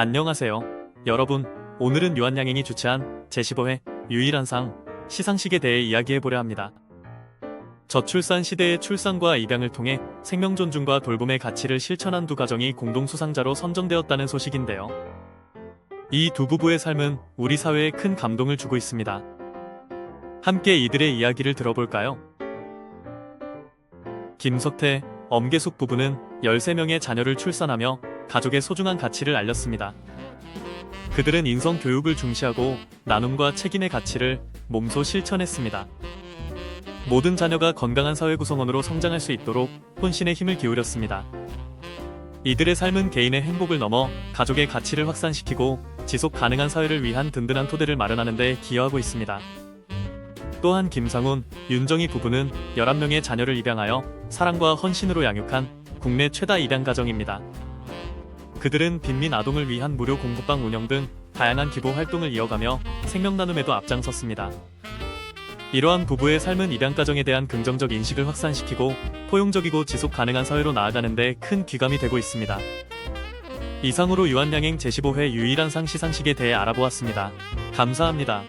안녕하세요. 여러분, 오늘은 유한양행이 주최한 제15회 유일한 상 시상식에 대해 이야기해보려 합니다. 저출산 시대의 출산과 입양을 통해 생명 존중과 돌봄의 가치를 실천한 두 가정이 공동 수상자로 선정되었다는 소식인데요. 이 두 부부의 삶은 우리 사회에 큰 감동을 주고 있습니다. 함께 이들의 이야기를 들어볼까요? 김석태, 엄계숙 부부는 13명의 자녀를 출산하며 가족의 소중한 가치를 알렸습니다. 그들은 인성 교육을 중시하고 나눔과 책임의 가치를 몸소 실천했습니다. 모든 자녀가 건강한 사회 구성원으로 성장할 수 있도록 혼신의 힘을 기울였습니다. 이들의 삶은 개인의 행복을 넘어 가족의 가치를 확산시키고 지속 가능한 사회를 위한 든든한 토대를 마련하는 데 기여하고 있습니다. 또한 김상훈, 윤정희 부부는 11명의 자녀를 입양하여 사랑과 헌신으로 양육한 국내 최다 입양 가정입니다. 그들은 빈민 아동을 위한 무료 공부방 운영 등 다양한 기부 활동을 이어가며 생명 나눔에도 앞장섰습니다. 이러한 부부의 삶은 입양 가정에 대한 긍정적 인식을 확산시키고 포용적이고 지속 가능한 사회로 나아가는 데 큰 귀감이 되고 있습니다. 이상으로 유한양행 제15회 유일한 상 시 상식에 대해 알아보았습니다. 감사합니다.